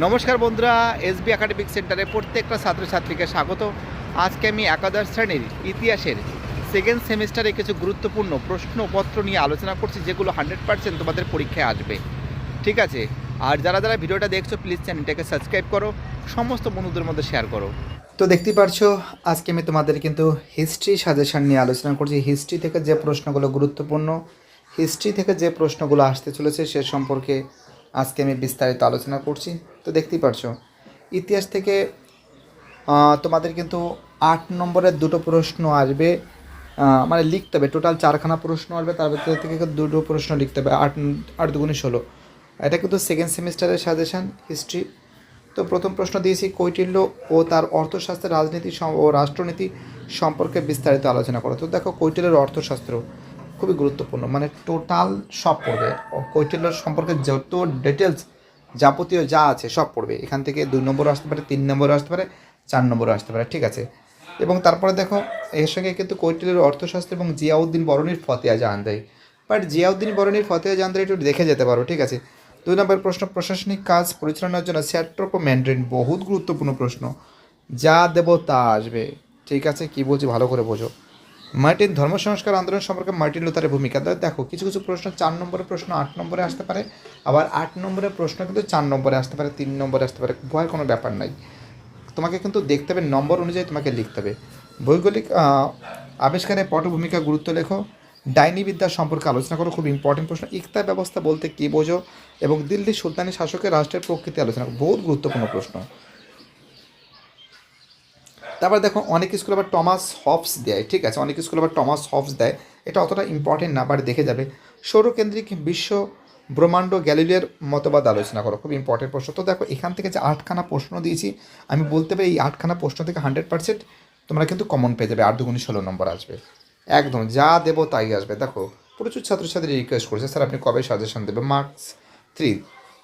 নমস্কার বন্ধুরা, SB academic সেন্টারে প্রত্যেকটা ছাত্রছাত্রীকে স্বাগত। আজকে আমি একাদশ শ্রেণির ইতিহাসের সেকেন্ড সেমিস্টারে কিছু গুরুত্বপূর্ণ প্রশ্নপত্র নিয়ে আলোচনা করছি, যেগুলো হান্ড্রেড পার্সেন্ট তোমাদের পরীক্ষায় আসবে। ঠিক আছে? আর যারা যারা ভিডিওটা দেখছ প্লিজ চ্যানেলটাকে সাবস্ক্রাইব করো, সমস্ত বন্ধুদের মধ্যে শেয়ার করো। তো দেখতেই পারছ, আজকে আমি তোমাদের কিন্তু হিস্ট্রি সাজেশন নিয়ে আলোচনা করছি। হিস্ট্রি থেকে যে প্রশ্নগুলো গুরুত্বপূর্ণ হিস্ট্রি থেকে যে প্রশ্নগুলো আসতে চলেছে, সে সম্পর্কে আজকে আমি বিস্তারিত আলোচনা করছি। তো দেখতেই পারছ। ইতিহাস থেকে তোমাদের কিন্তু আট নম্বরের দুটো প্রশ্ন আসবে। মানে লিখতে হবে, টোটাল চারখানা প্রশ্ন আসবে, তার ভিতরে থেকে দুটো প্রশ্ন লিখতে হবে, আট আট দুগুণে ষোলো। এটা কিন্তু সেকেন্ড সেমিস্টারের সাজেশান হিস্ট্রি তো প্রথম প্রশ্ন দিয়েছি, কৈটিল্য ও তার অর্থশাস্ত্রের রাজনীতি ও রাষ্ট্রনীতি সম্পর্কে বিস্তারিত আলোচনা করো। তো দেখো, কৈটিল্যের অর্থশাস্ত্র খুবই গুরুত্বপূর্ণ মানে টোটাল সব পড়বে। কৈটিল্য সম্পর্কে যত ডিটেলস যাবতীয় যা আছে সব পড়বে। এখান থেকে দুই নম্বর আসতে পারে, তিন নম্বর আসতে পারে, চার নম্বর আসতে পারে, ঠিক আছে? এবং তারপরে দেখো, এর সঙ্গে কিন্তু কৈটিল্যের অর্থশাস্ত্র এবং জিয়াউদ্দিন বরণীর ফতেয়া দেয় বাট জিয়াউদ্দিন বরণীর ফতেয়া জাহান একটু দেখে যেতে পারো, ঠিক আছে? দুই নম্বর প্রশ্ন, প্রশাসনিক কাজ পরিচালনার জন্য স্যাট্রপ ম্যান্ড্রিন বহুত গুরুত্বপূর্ণ প্রশ্ন। যা দেব তা আসবে। ঠিক আছে? কি বলছি? ভালো করে বোঝো। মার্টিন ধর্ম সংস্কার আন্দোলন সম্পর্কে মার্টিন লুথারের ভূমিকা। দেখো কিছু কিছু প্রশ্ন চার নম্বরের প্রশ্ন আট নম্বরে আসতে পারে আবার আট নম্বরের প্রশ্ন কিন্তু চার নম্বরে আসতে পারে তিন নম্বরে আসতে পারে ভয়ের কোনো ব্যাপার নাই। তোমাকে কিন্তু দেখতে হবে নম্বর অনুযায়ী তোমাকে লিখতে হবে। ভৌগোলিক আহ, আবিষ্কারের পটভূমিকা গুরুত্ব লেখো। ডাইনি বিদ্যা সম্পর্কে আলোচনা করো খুব ইম্পর্টেন্ট প্রশ্ন। ইকতা ব্যবস্থা বলতে কী বোঝো? এবং দিল্লি সুলতানি শাসকের রাষ্ট্রের প্রকৃতি আলোচনা বহুত গুরুত্বপূর্ণ প্রশ্ন। তারপর দেখো, অনেক স্কুল আবার টমাস হবস দেয়, ঠিক আছে? অনেক স্কুল আবার টমাস হবস দেয়। এটা অতটা ইম্পর্টেন্ট না বাট দেখে যাবে। সৌরকেন্দ্রিক বিশ্ব ব্রহ্মাণ্ড গ্যালিলিয়ার মতবাদ আলোচনা করো, খুব ইম্পর্টেন্ট প্রশ্ন। তো দেখো, এখান থেকে যে আটখানা প্রশ্ন দিয়েছি, আমি বলতে পারি এই আটখানা প্রশ্ন থেকে হান্ড্রেড পার্সেন্ট তোমরা কিন্তু কমন পেয়ে যাবে আট দুগুণি ষোলো নম্বর আসবে। একদম, যা দেবো তাই আসবে। দেখো, প্রচুর ছাত্রছাত্রী রিকোয়েস্ট করছে। স্যার, আপনি কবে সাজেশন দেবে মার্কস থ্রি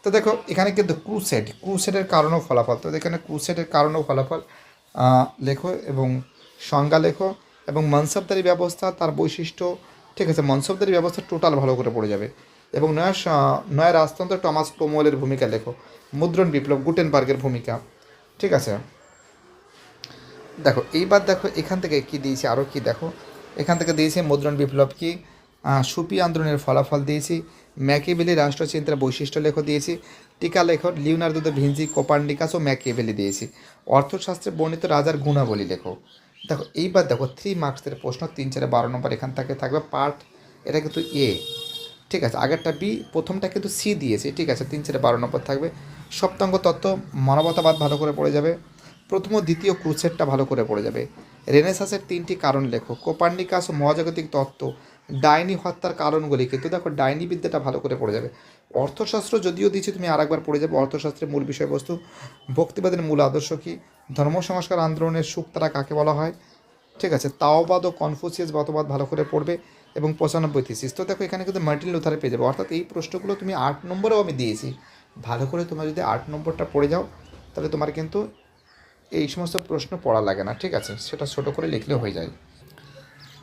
তো দেখো, এখানে কিন্তু ক্রুসেট ক্রুসেটের কারণও ফলাফল। তো এখানে ক্রুসেটের কারণও ফলাফল। লেখো এবং সংজ্ঞা লেখো এবং মনসবদারি ব্যবস্থা তার বৈশিষ্ট্য, ঠিক আছে, মনসবদারি ব্যবস্থা টোটাল ভালো করে পড়ে যাবে। এবং নয়া নয়া রাজতন্ত্র টমাস ক্রোমোয়েলের ভূমিকা লেখো, মুদ্রণ বিপ্লব গুটেনবার্গের ভূমিকা, ঠিক আছে। দেখো, এইবার দেখো এখান থেকে কি দিয়েছি আরও কি দেখো। এখান থেকে দিয়েছি মুদ্রণ বিপ্লব কি? সুপি আন্দোলনের ফলাফল দিয়েছি। ম্যাকিবেলি রাষ্ট্রচিন্তার বৈশিষ্ট্য লেখ দিয়েছি। টিকা লেখক লিওনার্দো দা ভিঞ্জি কোপার্নিকাস ও ম্যাকিবেলি দিয়েছি। অর্থশাস্ত্রে বর্ণিত রাজার গুণাবলী লেখো। দেখো, এইবার দেখো থ্রি মার্কসের প্রশ্ন, তিন চারে বারো নম্বর এখান থেকে থাকবে পার্ট এটা কিন্তু এ ঠিক আছে, আগেরটা বি প্রথমটা কিন্তু সি দিয়েছে। ঠিক আছে, তিন চারে বারো নম্বর থাকবে। সপ্তাঙ্গ তত্ত্ব, মানবতাবাদ ভালো করে পড়ে যাবে। প্রথম ও দ্বিতীয় ক্রুসেটটা ভালো করে পড়ে যাবে। রেনেসাসের তিনটি কারণ লেখো। কোপার্নিকাস ও মহাজাগতিক তত্ত্ব, ডাইনি হত্যার কারণগুলি কিন্তু দেখো, ডাইনি বিদ্যাটা ভালো করে পড়ে যাবে। অর্থশাস্ত্র যদিও দিচ্ছি তুমি আরেকবার পড়ে যাবে। অর্থশাস্ত্রের মূল বিষয়বস্তু, ভক্তিবাদের মূল আদর্শ কী? ধর্ম সংস্কার আন্দোলনের সুখ তারা কাকে বলা হয়? ঠিক আছে, তাওবাদ ও কনফুসিয়াস মতবাদ ভালো করে পড়বে এবং পঁচানব্বই থিসিস তো দেখো, এখানে কিন্তু মার্টিন লুথারে পেয়ে যাবে। অর্থাৎ এই প্রশ্নগুলো তুমি আট নম্বরেও আমি দিয়েছি। ভালো করে তোমরা যদি আট নম্বরটা পড়ে যাও, তাহলে তোমার কিন্তু এই সমস্ত প্রশ্ন পড়া লাগে না। ঠিক আছে, সেটা ছোটো করে লিখলেও হয়ে যায়।